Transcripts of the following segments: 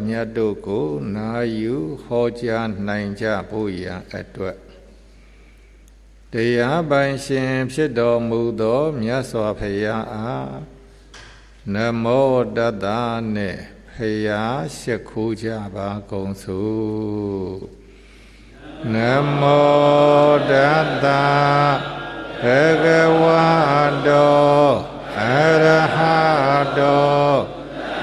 မြတ်တို့ကိုနာယူဟောကြားနိုင်ကြဖို့ရန်အတွက်တရားပိုင်ရှင်ဖြစ်တော်မူသောမြတ်စွာဘုရားအားနမောတတ္တနဲ့ဖရာရှိခိုးကြပါကုန်စို့နမောတတ္တဘဂဝတောအရဟတော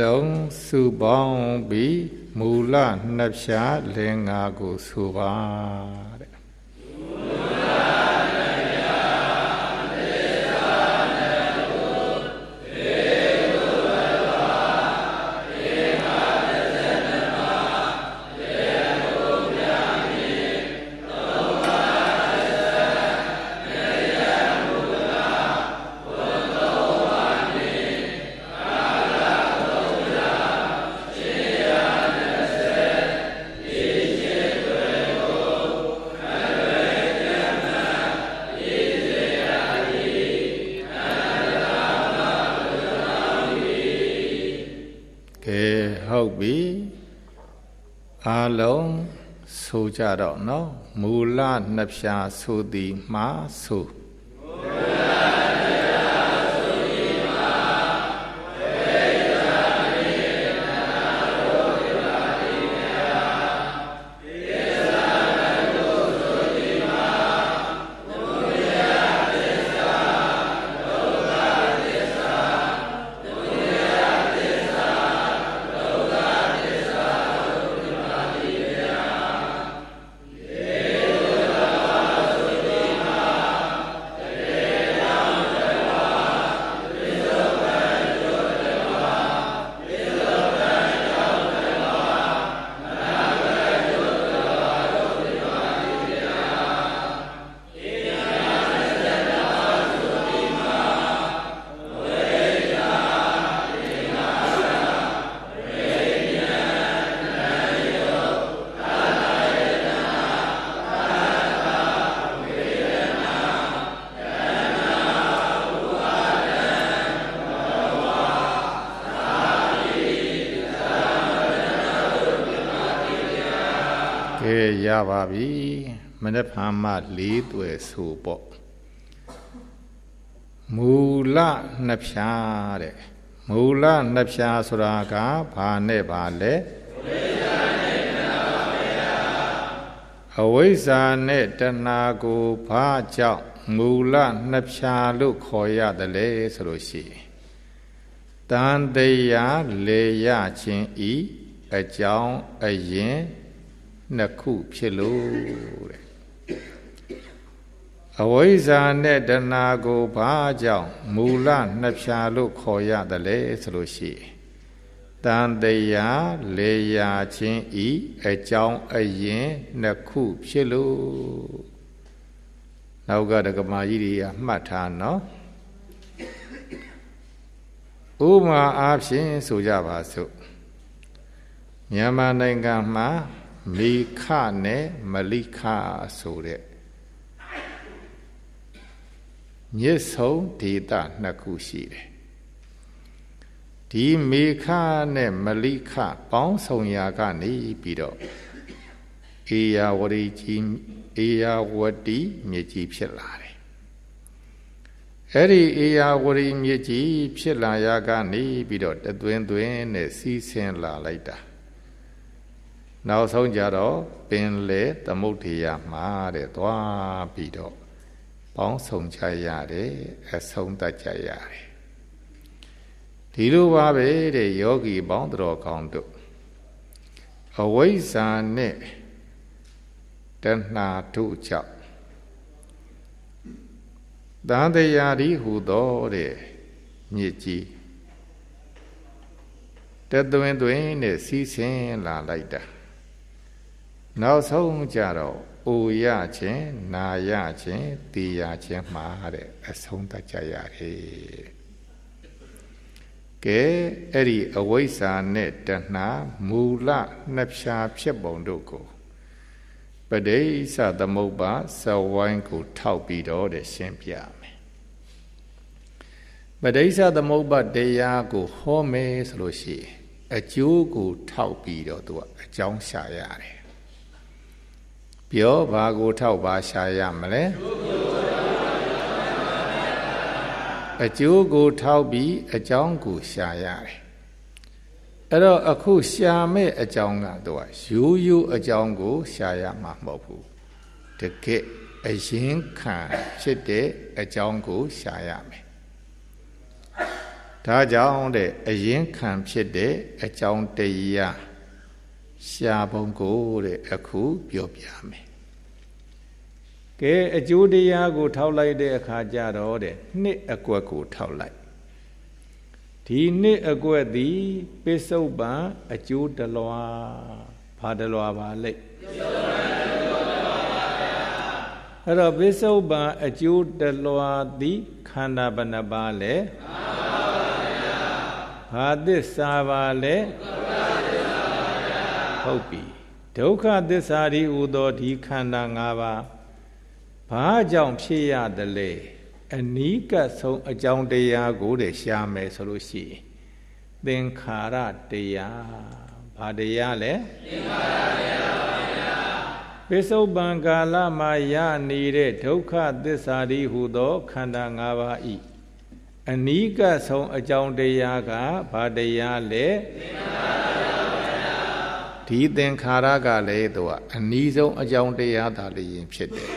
လုံးစုပေါင်းပြီးမူလနှစ်ဖြာလင်္ကာကိုဆိုပါ ဆိုကြတော့နော်မူလနှစ်ဖြာဆိုသည်မှာဆို ပါပြီမနေ့ဖာမှလေးသွယ်ဆိုပေါ့မူလနှစ်ဖြာတဲ့မူလနှစ်ဖြာဆိုတာကဘာနဲ့ပါလဲအဝိဇ္ဇာနဲ့တဏှာကိုဘာကြောင့်မူလနှစ်ဖြာလို့ခေါ်ရတယ်လဲဆိုလို့ရှိရင်တန်တရားလေရခြင်းဤအကြောင်းအရင် နှစ်ခုဖြစ်လို့တဲ့အဝိဇ္ဇာနဲ့တဏှာကိုဘာကြောင့်မူလနှစ်ဖြာလို့ခေါ်ရတယ်လဲဆိုလို့ရှိရင်တန်တရားလေယာချင်းဤအကြောင်းအရင်နှစ်ခုဖြစ်လို့နောက်ကဒကမာကြီးတွေကမှတ်ထားနော်ဥမာအားဖြင့်ဆိုကြပါစို့မြန်မာနိုင်ငံမှာ မေခနဲ့မလိခဆိုတဲ့မြစ်ဆုံဒေသနှစ်ခုရှိတယ်ဒီမေခနဲ့မလိခပေါင်းဆောင်ရာကနေပြီးတော့အေယာဝတီကြီးအေယာဝတီမြစ်ကြီးဖြစ်လာတယ်အဲ့ဒီအေယာဝတီမြစ်ကြီးဖြစ်လာရာကနေပြီးတော့တသွင်းသွင်းနဲ့စီးဆင်းလာလိုက်တာ နောက်ဆုံးကြတော့ပင်လေသမုဒ္ဒေယမှာတဲ့သွားပြီးတော့ပေါင်းဆုံကြရတယ်အဆုံးတတ်ကြရတယ်ဒီလိုပါပဲတဲ့ယောဂီပေါင်းတော်ကောင်းတို့အဝိဇ္ဇာနဲ့တဏှာတို့ကြောင့်တန်တရားဒီဟူသောတဲ့မြစ်ကြီးသွင်းသွင်းနဲ့စီးဆင်းလာလိုက်တာ နောက်ဆုံးကြတော့အိုရခြင်းနာရခြင်းတေရခြင်းမှာတဲ့အဆုံးသတ်ကြရတယ်ကဲအဲ့ဒီအဝိဇ္ဇာနဲ့တဏှာမူလနှစ်ဖြာဖြစ်ပုံတို့ကိုပဋိစ္စသမုပ္ပါဇဝိုင်းကို ထောက်ပြီးတော့တဲ့ရှင်းပြမယ်ပဋိစ္စသမုပ္ပါတရားကိုဟောမယ်ဆိုလို့ရှိရင်အကျိုးကို ထောက်ပြီးတော့သူကအကြောင်းရှာရတယ် ပြောဘာကိုထောက်ပါရှာရမလဲအကျိုးကိုထောက်ပြီးအကြောင်းကိုရှာရတယ်အဲ့တော့အခုရှာမဲ့အကြောင်းကသူကရိုးရိုးအကြောင်းကိုရှာရမှာမဟုတ်ဘူးတကယ်အရင်ခံဖြစ်တဲ့အကြောင်းကိုရှာရမယ်ဒါကြောင့်တဲ့အရင်ခံဖြစ်တဲ့အကြောင်းတရား ရှာပုံကိုတဲ့အခုပြောပြမယ်ကဲအကျိုးတရားကို ထောက်လိုက်တဲ့အခါကျတော့တဲ့နှစ်အကွက်ကိုထောက်လိုက်ဒီနှစ်အကွက်သည်ပစ္စုပန်အကျိုးတလွာဘာတလွာပါလိမ့်အဲ့တော့ပစ္စုပန်အကျိုးတလွာသည်ခန္ဓာဘဏ္ဍပါလဲဘာသစ္စာပါလဲ ဟုတ်ပြီဒုက္ခသစ္စာဒီဟူသောဒီခန္ဓာ၅ပါးဘာကြောင့်ဖြစ်ရသလဲအနီးကပ်ဆုံးအကြောင်းတရားကိုတည်းရှားမယ်ဆိုလို့ရှိရင်သင်္ခါရတရားဘာတရားလဲသင်္ခါရတရားပါဗျာပိစုပန်ကာလမှာရနေတဲ့ဒုက္ခသစ္စာဒီဟူသောခန္ဓာ၅ပါးဤအနီးကပ်ဆုံးအကြောင်းတရားကဘာတရားလဲသင်္ခါရတရားပါဗျာ ဒီသင်္ခါရကလည်းသူကအနီးဆုံးအကြောင်းတရားသာလျင်ဖြစ်တယ်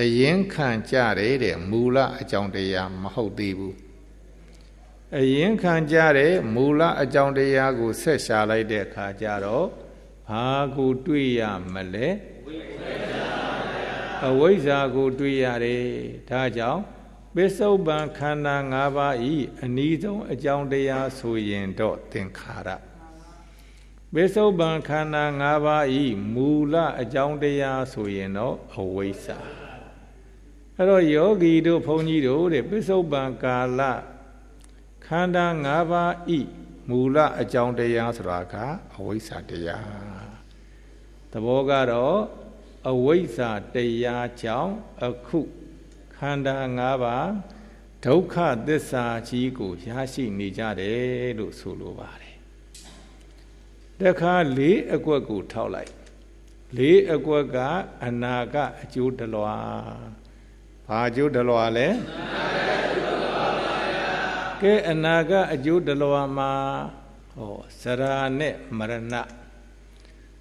အရင်ခံကြတယ်တဲ့မူလအကြောင်းတရားမဟုတ်သေးဘူးအရင်ခံကြတဲ့မူလအကြောင်းတရားကိုဆက်ရှာလိုက်တဲ့အခါကျတော့ဘာကိုတွေ့ရမလဲအဝိဇ္ဇာကိုတွေ့ရတယ်ဒါကြောင့်ပစ္စုပန်ခန္ဓာ၅ပါးဤအနည်းဆုံးအကြောင်းတရားဆိုရင်တော့သင်္ခါရ ပစ္စုပန်ခန္ဓာ၅ပါးဤမူလအကြောင်းတရားဆိုရင်တော့အဝိဇ္ဇာအဲ့တော့ယောဂီတို့ဘုန်းကြီးတို့တဲ့ပစ္စုပန်ကာလခန္ဓာ၅ပါးဤမူလအကြောင်းတရားဆိုတာကအဝိဇ္ဇာတရားသဘောကတော့အဝိဇ္ဇာတရားကြောင့်အခုခန္ဓာ၅ပါးဒုက္ခသစ္စာကြီးကိုရရှိနေကြတယ်လို့ဆိုလိုပါတယ် တခါလေးအကွက်ကိုထောက်လိုက်လေးအကွက်ကအနာကအကျိုးတလွာဘာအကျိုးတလွာလဲကဲအနာကအကျိုးတလွာမှာဟောစရာနဲ့မရဏ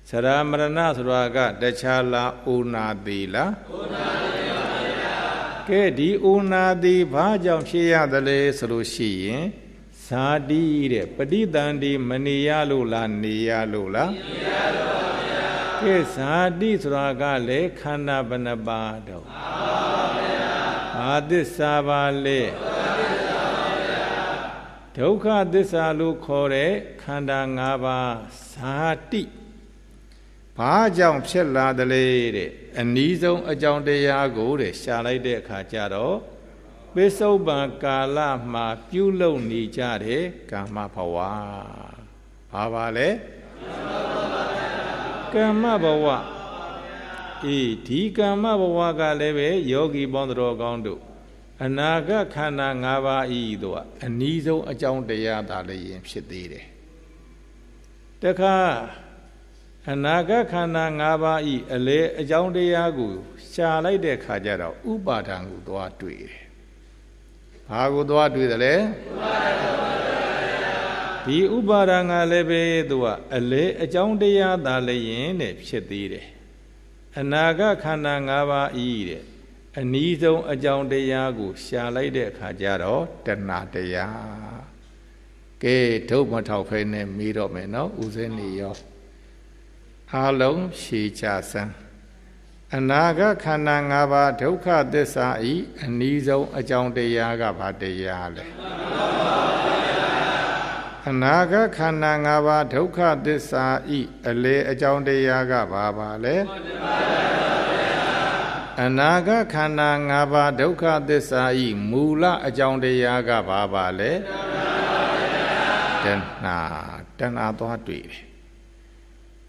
စရာမရဏဆိုတာကတခြားလားဥနာတိလားဥနာတိပါဗျာကဲဒီဥနာတိဘာကြောင့်ဖြစ်ရသလဲဆိုလို့ရှိရင် ဇာတိတဲ့ပဋိသန္တိမနေရလို့လားနေရလို့လားနေရလို့ပါဗျာကဲဇာတိဆိုတာကလည်းခန္ဓာဘယ်နှပါတော့ဘာသစ္စာပါလဲဒုက္ခသစ္စာလို့ခေါ်တဲ့ခန္ဓာ၅ပါးဇာတိဘာကြောင့်ဖြစ်လာသလဲတဲ့အနည်းဆုံးအကြောင်းတရားကိုတဲ့ရှာလိုက်တဲ့အခါကျတော့ ပိစုပန်ကာလမှာပြုလုပ်နေကြတဲ့ကာမဘဝဘာပါလဲကာမဘဝအေးဒီကာမဘဝကလည်းပဲယောဂီပေါင်းတော်ကောင်းတို့အနာဂတ်ခန္ဓာ၅ပါးဤတို့အနည်းဆုံးအကြောင်းတရားသာလည်းရင်ဖြစ်သေးတယ်တခါအနာဂတ်ခန္ဓာ၅ပါးဤအလေအကြောင်းတရားကိုရှာလိုက်တဲ့ခါကျတော့ဥပါဒံကိုသွားတွေ့တယ် ဘာကိုသွားတွေ့တယ်လဲဒီဥပါဒံကလည်းပဲသူကအလေအကြောင်းတရားသာလည်းရင်တဲ့ဖြစ်သေးတယ်အနာဂတ်ခန္ဓာ၅ပါးဤတဲ့အနီးဆုံးအကြောင်းတရားကို ရှာလိုက်တဲ့အခါကျတော့တဏတရားကဲထုတ်မထောက်ဖဲနဲ့မေးတော့မယ်နော်ဦးစင်းနေရောအားလုံးရှည်ချစမ်း အနာဂတ်ခန္ဓာ၅ပါးဒုက္ခသစ္စာဤအနီးဆုံးအကြောင်းတရားကဘာတရားလဲအနာဂတ်ခန္ဓာ၅ပါးဒုက္ခသစ္စာဤအလေအကြောင်းတရားကဘာပါလဲအနာဂတ်ခန္ဓာ၅ပါးဒုက္ခသစ္စာဤမူလအကြောင်းတရားကဘာပါလဲတဏှာတဏှာသွားတွေ့တယ်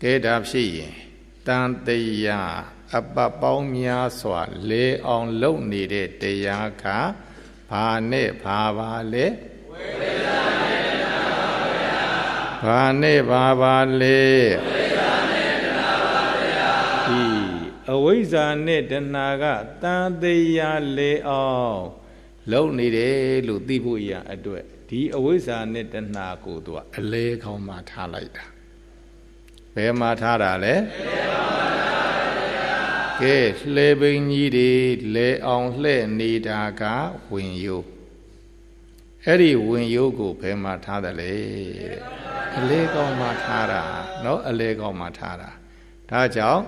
ကဲဒါဖြစ်ရင်တန်တရား အပပေါင်းများစွာ လေအောင်လုပ်နေတဲ့တရားကဘာနဲ့ဘာပါလဲဝိပဿနာဘာနဲ့ဘာပါလဲဒီအဝိဇ္ဇာနဲ့တဏှာကတန်တရားလေအောင်လုံနေတယ်လို့သိဖို့ရအတွက်ဒီအဝိဇ္ဇာနဲ့တဏှာကိုသူကအလဲခေါင်းမှာထားလိုက်တာဘယ်မှာထားတာလဲ ကဲလှဲပိန်ကြီးတွေလဲအောင်လှဲ့နေတာကဝင်ယိုးအဲ့ဒီဝင်ယိုးကိုဘယ်မှာထားတယ်လဲတဲ့အလဲကောင်းမှာထားတာเนาะအလဲကောင်းမှာထားတာဒါကြောင့်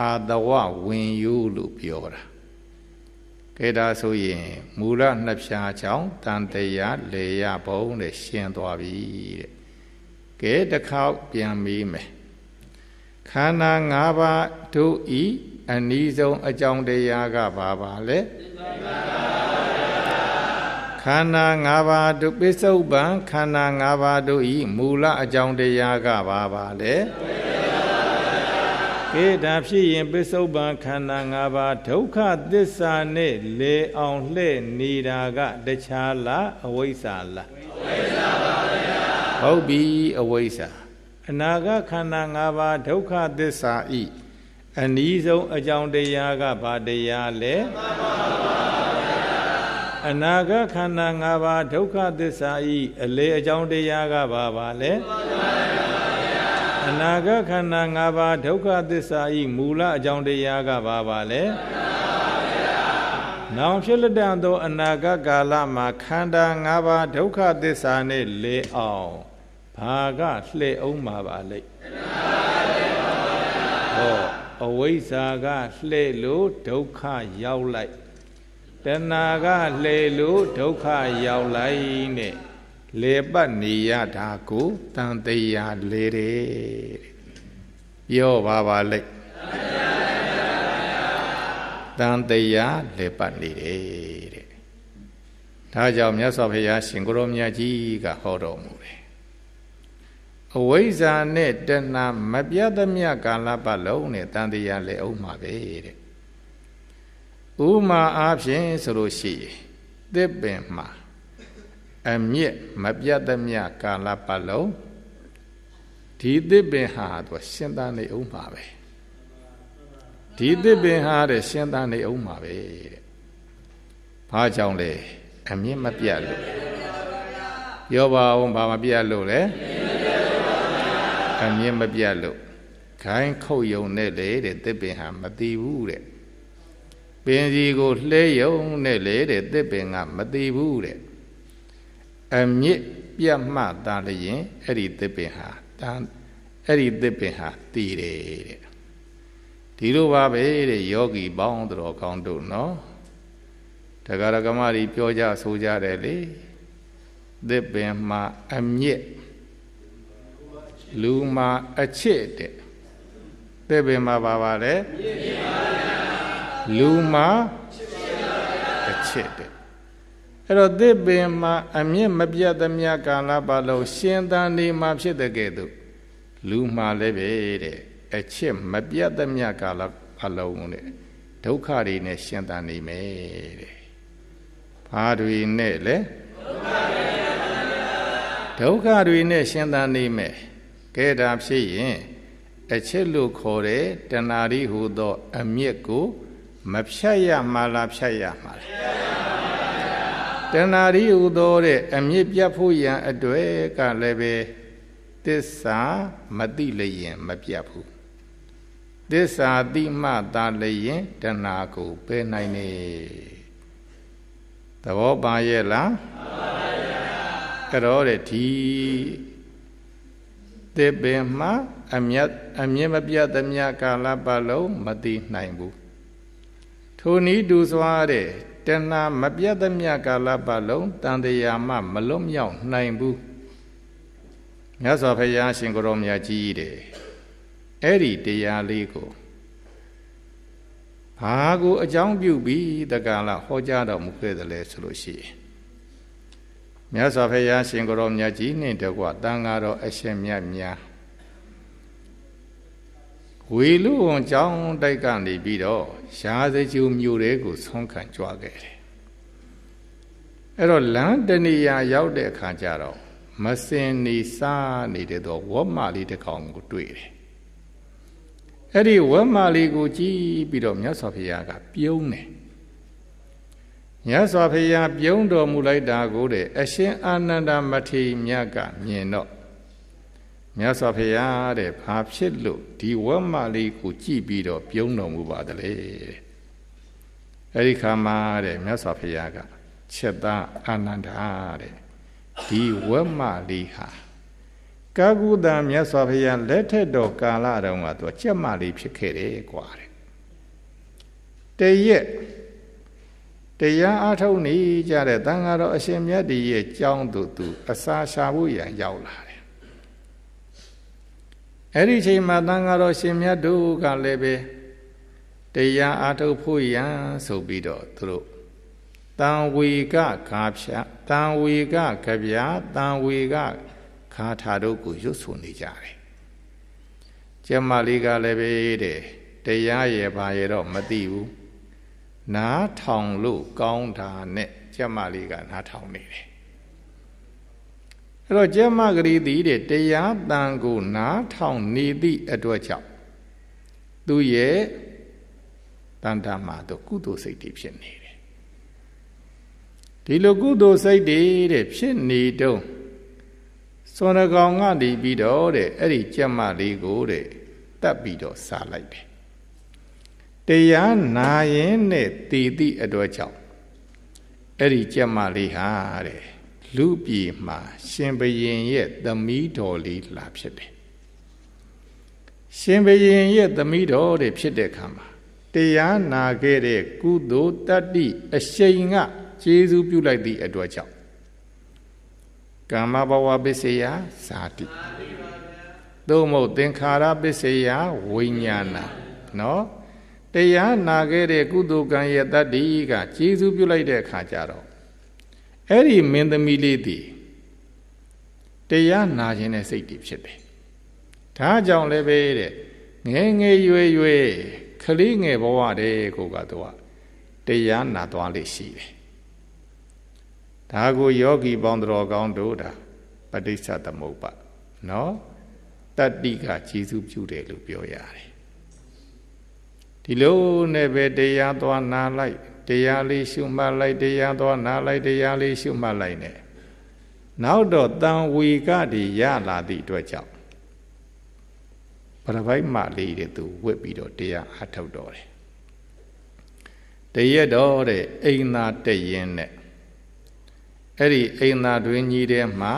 အာတဝဝင်ယိုးလို့ပြောတာကဲဒါဆိုရင်မူလနှစ်ဖြာကြောင့်တန်တရားလေရဘုံတဲ့ရှင်းသွားပြီတဲ့ကဲတစ်ခေါက်ပြန်ပြီးမယ်ခန္ဓာ၅ပါးတို့ဤ အနိဆုံးအကြောင်းတရားကဘာပါလဲခန္ဓာ၅ပါးတို့ပိစုပန်ခန္ဓာ၅ပါးတို့ဤမူလအကြောင်းတရားကဘာပါလဲကဲဒါဖြစ်ရင်ပိစုပန်ခန္ဓာ၅ပါးဒုက္ခသစ္စာနဲ့လေအောင်လှဲ့နေတာကတခြားလားအဝိဇ္ဇာလားအဝိဇ္ဇာပါဗျာဟုတ်ပြီအဝိဇ္ဇာအနာဂတ်ခန္ဓာ၅ပါးဒုက္ခသစ္စာဤ အနည်းဆုံးအကြောင်းတရားကဘာတရားလဲအနာဂတ်ခန္ဓာ၅ပါးဒုက္ခသစ္စာဤအလေအကြောင်းတရားကဘာပါလဲအနာဂတ်ခန္ဓာ၅ပါးဒုက္ခသစ္စာဤမူလအကြောင်းတရားကဘာပါလဲနောင်ဖြစ်လက်တန်သောအနာဂတ်ကာလမှာခန္ဓာ၅ပါးဒုက္ခသစ္စာနဲ့လေအောင်ဘာကလှဲ့အောင်မှာပါလိမ့်ဟော အဝိဇ္ဇာကလှဲ့လို့ဒုက္ခရောက်လိုက်တဏှာကလှဲ့လို့ဒုက္ခရောက်လိုက်နဲ့လေပတ်နေရတာကိုတန်တရားလေတယ်ပြောပါပါလိမ့်တန်တရားလေပတ်နေတယ်တဲ့ဒါကြောင့်မြတ်စွာဘုရားရှင်ကိုရောမြတ်ကြီးကဟောတော်မူတယ် အဝိဇ္ဇာနဲ့တဏှာမပြတ်သမျှကာလပတ်လုံးနဲ့တန်တရားလေအောင်မှာပဲတဲ့ဥမာအားဖြင့်ဆိုလို့ရှိရင်သစ်ပင်မှာအမြင့်မပြတ်သမျှကာလပတ်လုံးဒီသစ်ပင်ဟာသူရှင်းသားနေအောင်မှာပဲဒီသစ်ပင်ဟာတဲ့ရှင်းသားနေအောင်မှာပဲတဲ့ဘာကြောင့်လဲအမြင့်မပြတ်လို့ပြောပါအောင်ဘာမပြတ်လို့လဲ အမြင့်မပြတ်လို့ခိုင်းခုတ်ယုံနဲ့လေတဲ့သစ်ပင်ဟာမတည်ဘူးတဲ့ပင်စီကိုလှဲယုံနဲ့လေတဲ့သစ်ပင်ကမတည်ဘူးတဲ့အမြင့်ပြတ်မှတာလျင်အဲ့ဒီသစ်ပင်ဟာတန်အဲ့ဒီသစ်ပင်ဟာတည်တယ်တဲ့ဒီလိုပါပဲတဲ့ယောဂီပေါင်းတော်ကောင်းတို့နော်တဂရကမကြီးပြောကြဆိုကြတယ်လေသစ်ပင်မှာအမြင့် လူမှာအချစ်တဲ့သစ်ပင်မှာပါပါလေလူမှာအချစ်တဲ့အဲ့တော့သစ်ပင်မှာအမြင့်မပြတ်သမျှကာလပတ်လုံးရှင်သန်နေမှာဖြစ်တဲ့ကဲ့သို့လူမှာလည်းပဲတဲ့အချစ်မပြတ်သမျှကာလပတ်လုံးတဲ့ဒုက္ခတွေနဲ့ရှင်သန်နေမယ်တဲ့ဘာတွေနဲ့လဲဒုက္ခတွေနဲ့ရှင်သန်နေမယ် ကဲဒါဖြစ်ရင်အချစ်လို့ခေါ်တဲ့တဏှာရီဟူသော အမြင့်ကို မဖြတ်ရမှာလားဖြတ်ရမှာလားတဏှာရီဟူသောတဲ့အမြင့်ပြတ်ဖို့ရန်အတွေ့ကလည်းပဲသစ္စာမသိလျင်မပြတ်ဘူးသစ္စာတိမှသာလျင်တဏှာကိုပယ်နိုင်နေသဘောပါရဲ့လားမှန်ပါဗျာအဲ့တော့တဲ့ဒီ သစ်ပင်မှာအမြတ်အမြင့်မပြတ်သမျှကာလပတ်လုံးမသိနိုင်ဘူးထိုနည်းတူစွာတဲ့တဏှာမပြတ်သမျှကာလပတ်လုံးတန်တရားမှမလွတ်မြောက်နိုင်ဘူးမြတ်စွာဘုရားရှင်ကိုယ်တော်မြတ်ကြီးတဲ့အဲ့ဒီတရားလေးကိုဘာကိုအကြောင်းပြုပြီးတက္ကလာဟောကြားတော်မူခဲ့တယ်လဲဆိုလို့ရှိရင် မြတ်စွာဘုရားရှင်ကိုယ်တော်မြတ်ကြီးနှင့်တကွတန်ဃာတော်အရှင်မြတ်များဝေလူဝန်ကျောင်းတိုက်ကနေပြီးတော့ရာဇကျူမြို့တွေကိုဆုံးခံကြွားခဲ့တယ်အဲ့တော့လမ်းတနေရာရောက်တဲ့အခါကျတော့မစင်နေစားနေတဲ့တော့ဝတ်မလေးတစ်ကောင်ကိုတွေ့တယ်အဲ့ဒီဝတ်မလေးကိုကြည့်ပြီးတော့မြတ်စွာဘုရားကပြုံးတယ် မြတ်စွာဘုရားပြုံးတော်မူလိုက်တာကိုတဲ့အရှင်အာနန္ဒမထေရမြတ်ကမြင်တော့မြတ်စွာဘုရားတဲ့ဘာဖြစ်လို့ဒီဝတ်မလေးကိုကြည့်ပြီးတော့ပြုံးတော်မူပါတလေအဲ့ဒီခါမှာတဲ့မြတ်စွာဘုရားကချက်သားအာနန္ဒာတဲ့ဒီဝတ်မလေးဟာကာကုတံမြတ်စွာဘုရားလက်ထက်တော်ကာလတုန်းကသူကြက်မလေးဖြစ်ခဲ့တယ်ကွာတဲ့တရက် တရားအားထုတ်နေကြတဲ့တန်ဃာတော်အရှင်မြတ်ဒီရဲ့ကြောင်းသူသူအစာရှာဖို့ရန်ရောက်လာတယ်အဲ့ဒီချိန်မှာတန်ဃာတော်ရှင်မြတ်တို့ကလည်းပဲတရားအားထုတ်ဖို့ရန်ဆိုပြီးတော့သူတို့တံဝေကခါဖြာတံဝေကကဗျာတံဝေကခါထာတို့ကိုရွတ်ဆိုနေကြတယ်ကျမလေးကလည်းပဲတဲ့တရားရဲ့ဘာရဲ့တော့မသိဘူး နားထောင်လို့ကောင်းတာနဲ့ကျမလေးကနားထောင်နေတယ်အဲ့တော့ကျမဂရီသည်တဲ့တရားတန်ကိုနားထောင်နေသည့်အတွက်ကြောင့်သူရဲ့တန်တာမှာတော့ကုသိုလ်စိတ်တွေဖြစ်နေတယ်ဒီလိုကုသိုလ်စိတ်တွေတဲ့ဖြစ်နေတုံးစွန်ရကောင်ကနေပြီးတော့တဲ့အဲ့ဒီကြက်မလေးကိုတဲ့တတ်ပြီးတော့စားလိုက်တယ် တရားနာရင်နဲ့တည်သည့်အတွက်ကြောင့်အဲ့ဒီကြက်မလေးဟာတဲ့လူပြည်မှာရှင်ဘရင်ရဲ့သမီးတော်လေးလာဖြစ်တယ်ရှင်ဘရင်ရဲ့သမီးတော်တဲ့ဖြစ်တဲ့ခါမှာတရားနာခဲ့တဲ့ကုသိုလ်တတ္တိအရှိန်ကကျေးဇူးပြုလိုက်သည့်အတွက်ကြောင့်ကာမဘဝပစ္စယဇာတိသို့မဟုတ်သင်္ခါရပစ္စယဝိညာဏနော် တရားနာခဲ့တဲ့ကုသိုလ်ကံရဲ့တတ္တိကကျေးဇူးပြုလိုက်တဲ့အခါကျတော့အဲ့ဒီမင်းသမီးလေးတည်တရားနာခြင်းနဲ့စိတ်တည်ဖြစ်တယ်ဒါကြောင့်လည်းပဲတဲ့ငယ်ငယ်ရွယ်ရွယ်ခလေးငယ်ဘဝတည်းကိုကတော့တရားနာသွားလိမ့်ရှိတယ်ဒါကိုယောဂီပေါင်းတော်ကောင်းတို့တာပဋိစ္စသမုပ္ပါနော်တတ္တိကကျေစုပြုတယ်လို့ပြောရတယ် ဒီလိုနဲ့ပဲတရားသွားနာလိုက်တရားလေးရှုမှတ်လိုက်တရားသွားနာလိုက်တရားလေးရှုမှတ်လိုက်နဲ့နောက်တော့တန်ဝီကတည်းရလာသည့်အတွက်ကြောင့်ပရပိုက်မလေးတဲ့သူဝစ်ပြီးတော့တရားအထုတ်တော်တယ်တရက်တော့တဲ့အိမ်သာတရင်နဲ့အဲ့ဒီအိမ်သာတွင်ကြီးထဲမှာ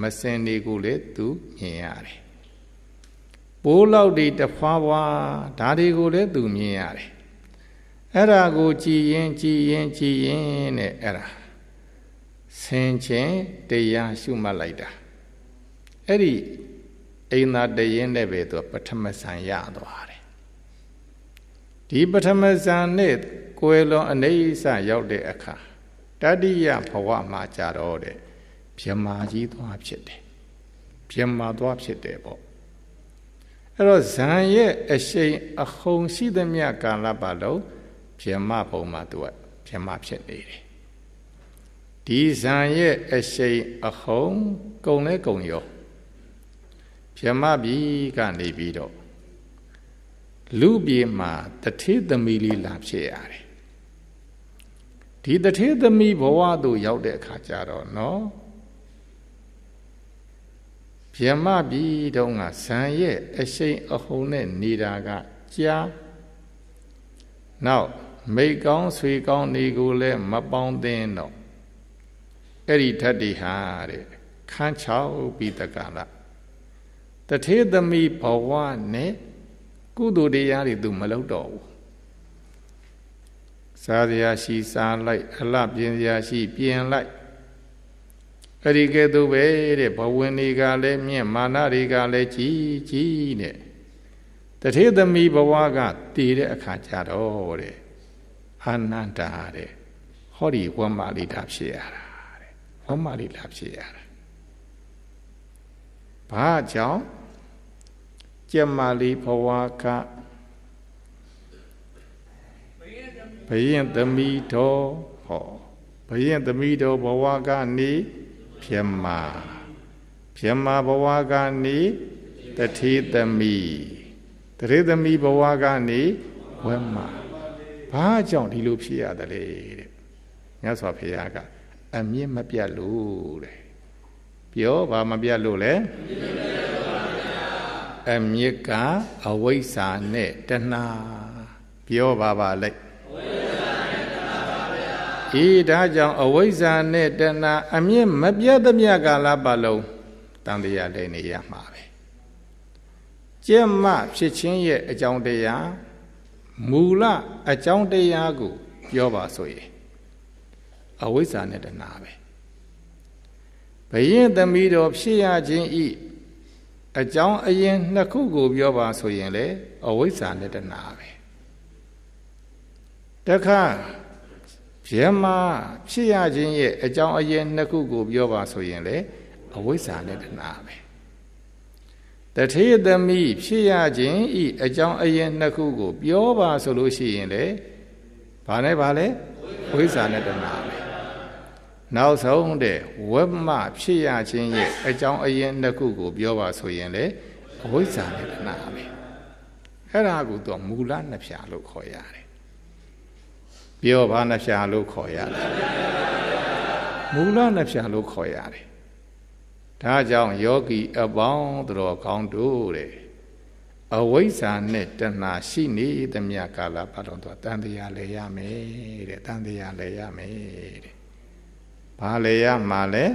မစင်ဒီကိုလေသူမြင်ရတယ် ပိုးလောက်ဒီတဖွာဖွာဒါတွေကိုလည်းသူမြင်ရတယ်အဲ့ဒါကိုကြည်ရင်ကြည်ရင်ကြည်ရင်နဲ့အဲ့ဒါဆင်ခြင်းတရားရှုမှတ်လိုက်တာအဲ့ဒီအိမ်သာတရင်နဲ့ပဲသူပထမဆံရသွားတယ်ဒီပထမဆံနဲ့ကိုယ်လွန်အနေဆရောက်တဲ့အခါတတိယဘဝမှာကြတော့တဲ့မြမာကြီးသွားဖြစ်တယ်မြမာသွားဖြစ်တယ်ပေါ့ အဲ့တော့ဇံရဲ့အရှိန်အဟုန်ရှိသမျှကာလပတ်လုံးပြမပုံမှာသူကပြမဖြစ်နေတယ်ဒီဇံရဲ့အရှိန်အဟုန်ကုံလဲကုံရောပြမပြီကနေပြီးတော့လူပြေမှာတထေးသမီးလေးလာဖြစ်ရတယ်ဒီတထေးသမီးဘဝသို့ရောက်တဲ့အခါကျတော့နော် ဗျမပြည်တုံးကဇံရဲ့အရှိန်အဟုန်နဲ့နေတာကကြားနောက်မိကောင်းဆွေကောင်းနေကိုလည်းမပေါင်းသင်းတော့အဲ့ဒီဓာတ်တွေဟာတဲ့ခန်းချောက်ပြီးတကလားတထေသမီးဘဝနဲ့ကုသိုလ်တရားတွေသူမလုပ်တော့ဘူးစားစရာရှိစားလိုက်အလှပြင်စရာရှိပြင်လိုက် အဲ့ဒီကဲ့သို့ပဲတဲ့ဘဝင်တွေကလည်းမြင့်မာနတွေကလည်းကြီးကြီးတဲ့တထေသမီးဘဝကတည်တဲ့အခါကျတော့တဲ့အာနန္ဒာတဲ့ဟောဒီဝမ္မာလိတာဖြစ်ရတာတဲ့ဝမ္မာလိတာဖြစ်ရတာဘာကြောင့်ကျမလေးဘဝကဘယင်သမီးတော်ဟောဘယင်သမီးတော်ဘဝကနေ ပြမပြမဘဝကနေတထေသမီးတထေသမီးဘဝကနေဝဲမဘာကြောင့်ဒီလိုဖြစ်ရတယ်လေတဲ့မြတ်စွာဘုရားကအမြင့်မပြတ်လို့တဲ့ပြောဘာမပြတ်လို့လဲအမြင့်ကအဝိဇ္ဇာနဲ့တဏှာပြောပါပါလိုက် ဤဒါကြောင့်အဝိဇ္ဇာနဲ့တဏှာအမြင့်မပြတ်သမျှကာလပတ်လုံးတန်တရားလည်းနေရမှာပဲကျက်မဖြစ်ခြင်းရဲ့အကြောင်းတရားမူလအကြောင်းတရားကိုပြောပါဆိုရင်အဝိဇ္ဇာနဲ့တဏှာပဲဘယင်သမီးတော်ဖြစ်ရခြင်းဤအကြောင်းအရင်နှစ်ခုကိုပြောပါဆိုရင်လေအဝိဇ္ဇာနဲ့တဏှာပဲတခါ ဗျမဖြစ်ရခြင်းရဲ့အကြောင်းအရင်နှစ်ခုကိုပြောပါဆိုရင်လေအဝိဇ္ဇာနဲ့တဏှာပဲတထေသမီးဖြစ်ရခြင်းဤအကြောင်းအရင်နှစ်ခုကို ပြောပါဆိုလို့ရှိရင်လေဘာနဲ့ဘာလဲဝိဇ္ဇာနဲ့တဏှာပဲနောက်ဆုံးတဲ့ဝက်မဖြစ်ရခြင်းရဲ့အကြောင်းအရင်နှစ်ခုကို ပြောပါဆိုရင်လေအဝိဇ္ဇာနဲ့တဏှာပဲအဲ့ဒါကိုတော့မူလနှစ်ဖြာလို့ခေါ်ရတယ် ပြောဘာနှစ်ဖြာလို့ခေါ်ရတယ်မူလနှစ်ဖြာလို့ခေါ်ရတယ်ဒါကြောင့်ယောဂီအပေါင်းတော်ကောင်းတို့တဲ့အဝိဇ္ဇာနဲ့တဏှာရှိနေသမျှကာလပတ်တော်တန်တရားလဲရမယ်တဲ့တန်တရားလဲရမယ်တဲ့ဘာလဲရမှာလဲ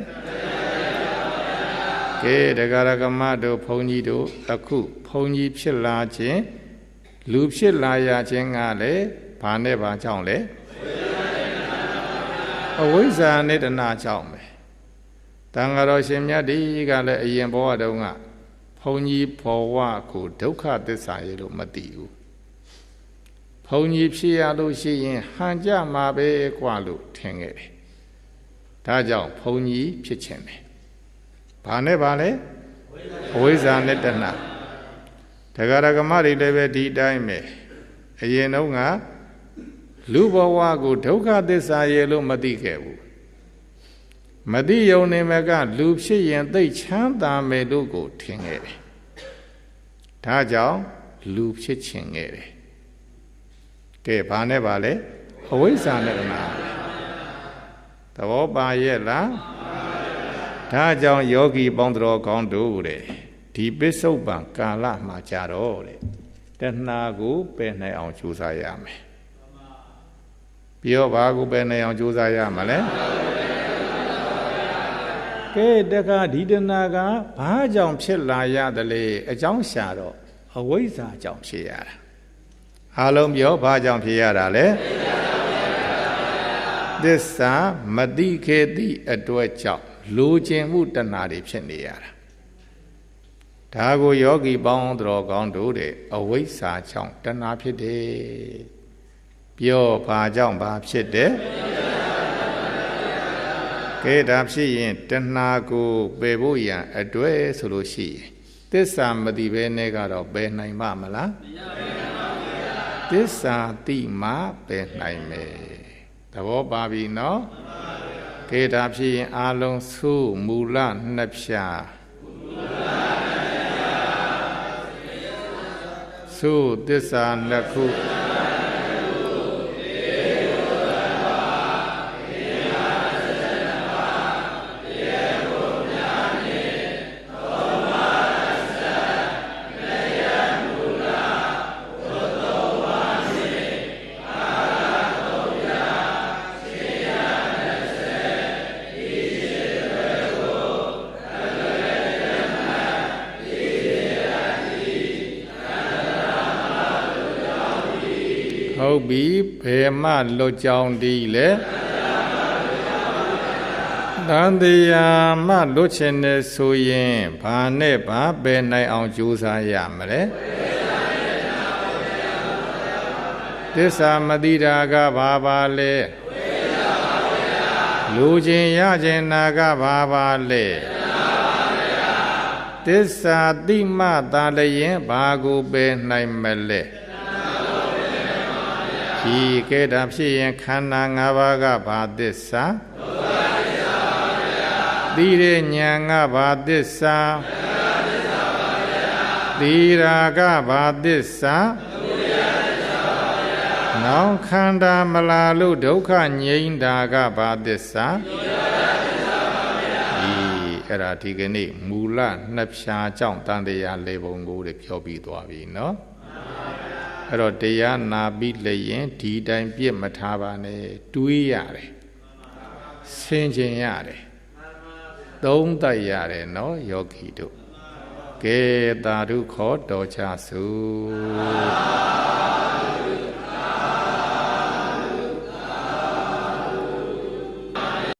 ကဲတရားရကမတို့ဘုန်းကြီးတို့အခုဘုန်းကြီးဖြစ်လာခြင်းလူဖြစ်လာရခြင်းကလည်းဘာနဲ့ဘာကြောင့်လဲ အဝိဇ္ဇာနဲ့တဏှာကြောင့်ပဲတန်ဃာတော်ရှင်မြတ်ဒီကလည်းအရင်ဘဝတုန်းကဘုန်းကြီးဘဝကိုဒုက္ခသစ္စာရေလို့မသိဘူးဘုန်းကြီးဖြစ်ရလို့ရှိရင်ဟန်ကြမှာပဲกว่าလို့ထင်ခဲ့တယ်ဒါကြောင့်ဘုန်းကြီးဖြစ်ခြင်းပဲဘာနဲ့ဘာလဲအဝိဇ္ဇာနဲ့တဏှာတရားရကမတွေလည်းပဲဒီအတိုင်းပဲအရင်တုန်းက လူဘဝကိုဒုက္ခသစ္စာရေလို့မသိခဲ့ဘူးမသိယုံနေမကလူဖြစ်ရင်သိချမ်းသာမယ်လို့ကိုထင်ခဲ့တယ်ဒါကြောင့်လူဖြစ်ခြင်းခဲ့တယ်ကဲဘာနဲ့ပါလဲအဝိဇ္ဇာနဲ့တဏှာသဘောပါရဲ့လားဒါကြောင့်ယောဂီပေါင်းတော်ကောင်းတို့တဲ့ဒီပစ္စုပန်ကာလမှာကြတော့တဲ့တဏှာကိုပယ်နိုင်အောင်ကြိုးစားရမယ် ပြောပါကိုပယ်နိုင်အောင်ကြိုးစားရမှာလဲကဲတခါဒီတဏှာကဘာကြောင့်ဖြစ်လာရသလဲအကြောင်းရှာတော့အဝိဇ္ဇာကြောင့်ဖြစ်ရတာအားလုံးပြောဘာကြောင့်ဖြစ်ရတာလဲသစ္စာမတိခေတိအတွက်ကြောင့်လိုချင်မှုတဏှာတွေဖြစ်နေရတာဒါကိုယောဂီပေါင်းတော်ကောင်းတို့တဲ့အဝိဇ္ဇာကြောင့်တဏှာဖြစ်တယ် ပြောဘာကြောင့်ဘာဖြစ်တယ်ကဲဒါဖြစ်ရင်တဏှာကိုပယ်ဖို့ရန်အတွက်ဆိုလို့ရှိရင်သစ္စာမတိဘဲနဲ့ကတော့ပယ်နိုင်ပါမလားမရပါဘူးဗျာသစ္စာတိမှပယ်နိုင်မယ်သဘောပါပြီနော်မှန်ပါဗျာကဲဒါဖြစ်ရင်အာလုံးစုမူလနှစ်ဖြာမူလနှစ်ဖြာသုသစ္စာနှစ်ခု တ်ပြီဘယ်မှလွတ်ကြောင်းဒီလေတန်တရားမှလွတ်ချင်တဲ့ဆိုရင်ဘာနဲ့ဘာပဲနိုင်အောင်ကြိုးစားရမလဲသစ္စာမတိတာကဘာပါလဲလူချင်းရခြင်းနာကဘာပါလဲသစ္စာတိမတာလျင်ဘာကိုပဲနိုင်မလဲ ဒီကဲတာဖြစ်ရင်ခန္ဓာ၅ပါးကဘာသစ္စာသိတဲ့ဉာဏ်ကဘာသစ္စာသီရာကဘာသစ္စာနောင်ခန္ဓာမလာလို့ဒုက္ခငြိမ်းတာကဘာသစ္စာဒီအဲ့ဒါဒီကနေ့မူလနှစ်ဖြာကြောင့်တန်တရားလေပုံကိုတွေပြောပြီးသွားပြီเนาะ အဲ့တော့တရားနာပြီးလျင်ဒီတိုင်းပြစ်မထားပါနဲ့တွေးရတယ်ဆင်ခြင်ရတယ်သုံးသပ်ရတယ်နော်ယောဂီတို့ကဲတာဓုခေါ်တော်ချစု